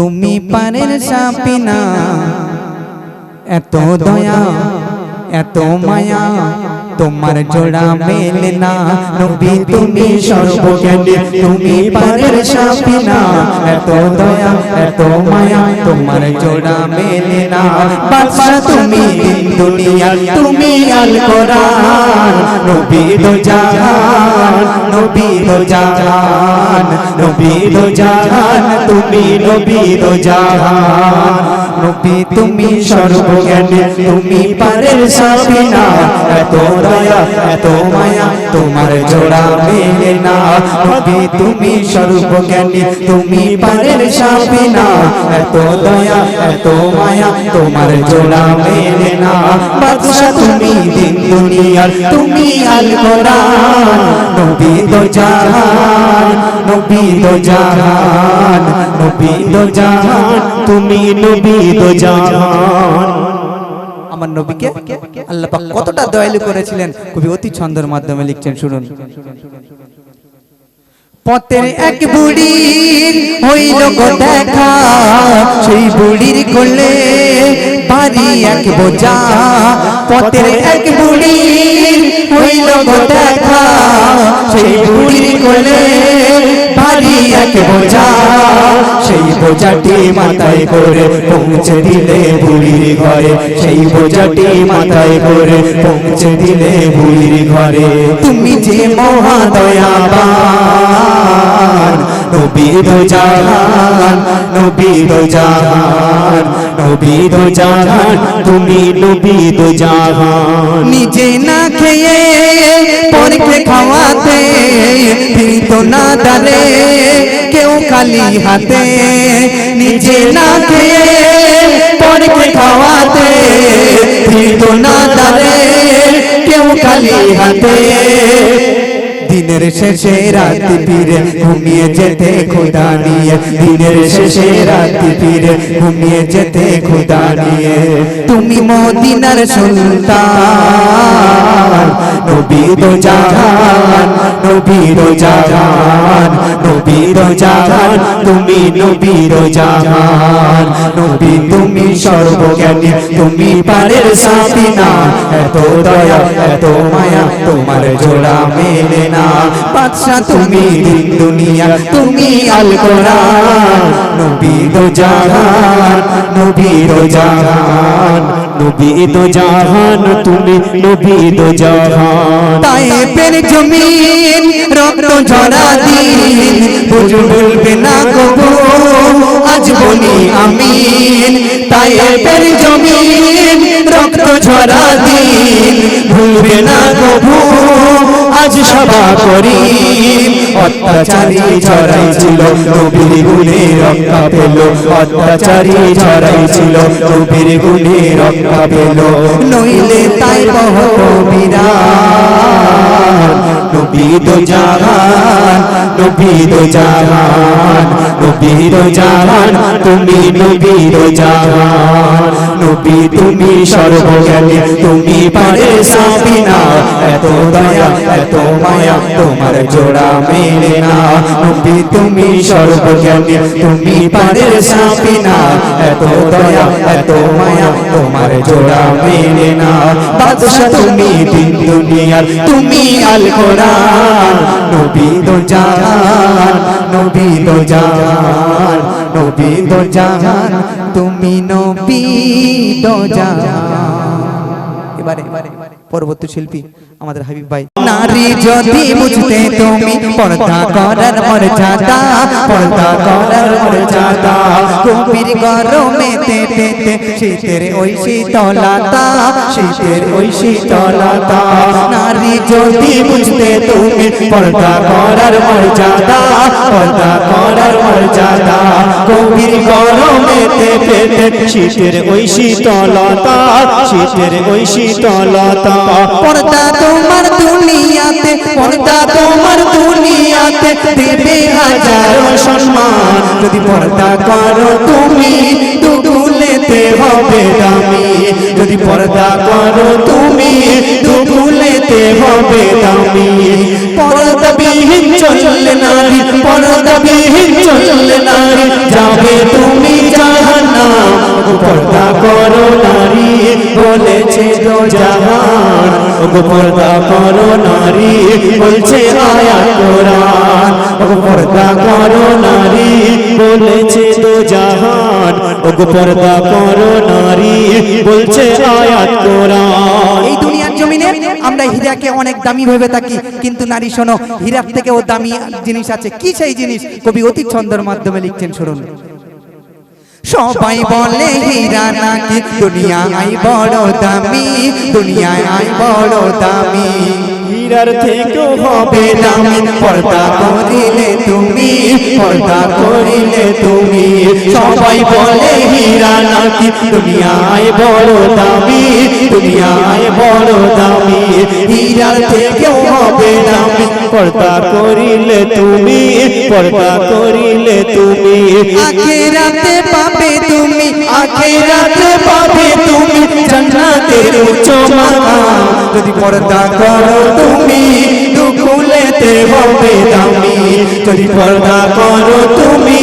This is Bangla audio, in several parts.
তুমি পারের সাপিনা। এত দয়া। এত মায়া, তোমার জোড়া মেলে না। নবী, তুমি সর্বজ্ঞানী, তুমি পারের সাপিনা এত দয়া, এত মায়া, তোমার জোড়া মেলে না। বাদশা তুমি দুনিয়া, তুমি আল কোরআন। নবী দো জাহান, নবী দো জাহান। নবী দো জাহান, তুমি নবী দো জাহান। নবী, তুমি সর্বজ্ঞানী, তুমি পারের সাপিনা এত দয়া, এত মায়া, তোমার জোড়া মেলে না। নবী, তুমি সর্বজ্ঞানী, তুমি পারের সাপিনা এত দয়া, এত মায়া, তোমার জোড়া মেলে না। বাদশা, তুমি দিন দুনিয়ার, তুমি আল কোরআন। নবী দো জাহান, নবী দো জাহান। নবী দো জাহান, তুমি নবী আমার নবীকে আল্লাহ পাক কতটা দয়ালু করেছিলেন, কবি অতি ছন্দের মাধ্যমে লিখছেন, শুনুন। পথের এক বুড়ির হইল গো দেখা, সেই বুড়ির কোলে বাড়ি এক বোঝা। পথের এক বুড়ির হইল গো দেখা, সেই বুড়ির কোলে এক বোঝা। সেই বোঝাটি মাথায় করে পৌঁছে দিলে বুড়ির ঘরে। সেই বোঝাটি মাথায় করে পৌঁছে দিলে বুড়ির ঘরে। তুমি যে মহাদয়াবান জাহান নবীর জাহান তুমি জাহান। নিজে না খেয়ে পরকে খাওয়াতে ফিরত না ডালে কেউ খালি হাতে নিজে না খেয়ে পরকে খাওয়াতে ফিরত না ডালে কেউ খালি হাতে। দিনের শেষে রাতি ফিরে ঘুমিয়ে যেতে খুদা নিয়ে। দিনের শেষে রাতি ফিরে ঘুমিয়ে যেতে খুদা নিয়ে। তুমি মদিনার সুলতান। নবীর জাহান নবীর জাহান নবীর জাহান, তুমি নবীর জাহান, নবী তুমি সর্বজ্ঞানী, তুমি পারের সাপিনা এত দয়া, এত মায়া তোমার জোড়া মেলে না। বাদশা তুমি দিন দুনিয়া, তুমি আল কোরআন। নবীর জাহান নবীর জাহান। নবীদ জাহান, তুমি নবী নবীদ জাহান। তাইপের জমিন, রক্ত ঝরা দিন। বুঝ বলবে না কবু, আজ বলি আমিন। তাইপের জমিন রক্ত ঝরা দিন। ভুলবে না কবু আজ সভা করি। অত্যাচারী ছড়াই ছিল, নবীর গুণে রক্ষা পেল। অত্যাচারী ছড়াই ছিল, নবীর গুণে রক্ষা পেল। নইলে তাই বিরাট নবীদ জাহান নবীদ জাহান নবীদ জাহান তুমি নবীদ জাহান। নবী, তুমি সর্বজ্ঞানী, তুমি পারে সাবিনা। এত দয়া, এত মায়া, তোমার জোড়া মেলে না। নবী, তুমি সর্বজ্ঞানী, তুমি পারে সাবিনা। এত দয়া, এত মায়া, তোমার জোড়া মেলে না। বাদশা তুমি দিন দুনিয়ার, তুমি আল কোরআন। নবী দো জাহান, নবী দো জাহান, নবী দো জাহান, তুমি এবারে, পরবর্তী শিল্পী আমাদের হাবিব ভাই। নারী যদি বুঝতে তুমি পর্দা করার পর্দা করার গভীর গরমে তেতে শীতের ওই শীতলতা, শীতের ওই শীতলতা। নারী যদি বুঝতে তুমি পর্দা করার মর্যাদা পর্দা করার মর্যাদা। গভীর গরমে তেতে শীতের ওই শীতলতা, শীতের ওই শীতলতা। পর্দা তোমার দুনিয়াতে, পর্দা তোমার দুনিয়াতে দেবে হাজারো সম্মান। যদি পর্দা করো তুমি, দুগুলেতে হবে দামি। যদি পর্দা করো তুমি, দুগুলেতে হবে দামি। পর্দা বিহীন চললে নারী পর্দা বিহীন চললে নারী, যাবে তুমি ওগো পর্দা করো নারী, বলেছে দো জাহান। পর্দা করো নারী, বলছে আয়াত কোরআন। পর্দা করো নারী, বলেছে দো জাহান। পর্দা করো নারী, বলছে আয়াত কোরআন। আমরা হীরাকে অনেক দামি ভেবে থাকি। কিন্তু নারী, শোনো, হীরার থেকেও দামি জিনিস আছে। কি সেই জিনিস? কবি অতি ছন্দের মাধ্যমে লিখছেন, শুনুন। সবাই বলে হীরা নাকি, দুনিয়ায় বড় দামি, দুনিয়ায় বড় দামি। হীরার থেকেও হবে দামি পর্দা করিলে তুমি, পর্দা করিলে তুমি। সবাই বলে হীরা নাকি? দুনিয়ায় বড় দামি, দুনিয়ায় বড় দামি। হীরার থেকেও হবে দামি। পর্দা করিলে তুমি, পর্দা করিলে তুমি। আখেরাতে পাবে তুমি, আখেরাতে যদি পর্দা করো তুমি, দুকুলেতে হবে দামি। যদি পর্দা করো তুমি,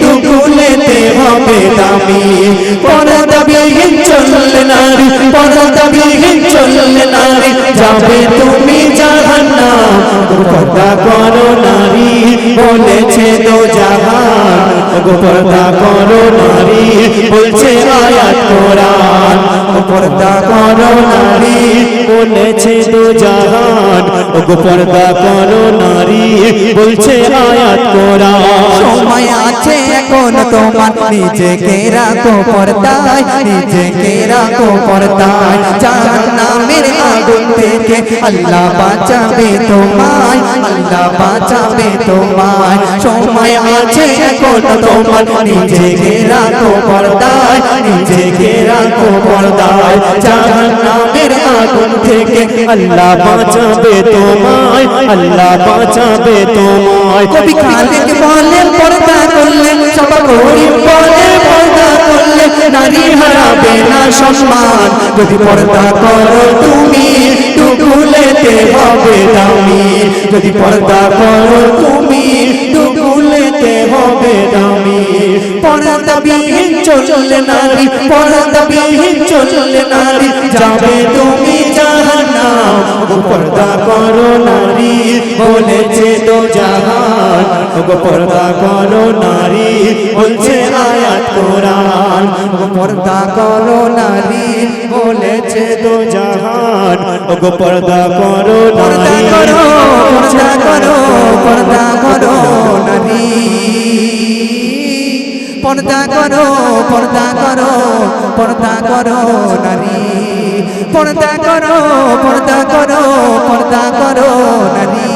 দুকুলেতে হবে দামি। পর্দা বিহীন চললে নারী পর্দা বিহীন চললে নারী, যাবে তুমি জাহান্নাম। পর্দা করো নারী, বলেছে তো জাহান। গো পর্দা করো নারী, বলছে আয়াত কোরআন। ও পর্দা করো নারী, বলেছে তো জাহান। ও গো পর্দা করো নারী, বলছে আয়াত কোরআন। সময় আছে এখন তোমার, নিজেকে রাখো পর্দায়, নিজেকে রাখো পর্দায়। জাহান নামের আগুন থেকে আল্লাহ বাঁচাবে তোমায়, আল্লাহ বাঁচাবে তোমায়। সময় আছে এখন তোমার, নিজেকে রাখো পর্দায়, নিজেকে রাখো পর্দায়। জাহান নামের আগুন থেকে আল্লাহ বাঁচাবে তোমায়, আল্লাহ বাঁচাবে তোমায়। কবি খালেক বলে, পর্দা করলে সব বলে। নারী হারাবে না সম্মান। যদি পর্দা করো তুমি টুকুলেতে হবে দামি যদি পর্দা করো তুমি টুকুলেতে হবে দামি পর্দা বিহীন চললে নারী পর্দা বিহীন চললে নারী, যাবে তুমি পর্দা করো নারী বলেছে তো জাহান। গো পর্দা করো নারী বলছে আয়াত কোরআন। গো পর্দা করো নারী বলেছে তো জাহান। গো পর্দা করো পর্দা নারী করো পর্দা করো পর্দা করো নারী। পর্দা করো পর্দা করো পর্দা করো নারী। পর্দা করো পর্দা করো পর্দা করো, নারী।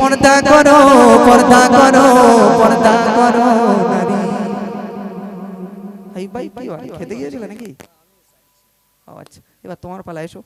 পর্দা করো পর্দা করো পর্দা করো, নারী। এই ভাই, কি খেতে গিয়েছিল নাকি? আচ্ছা এবার তোমার পালা এসো।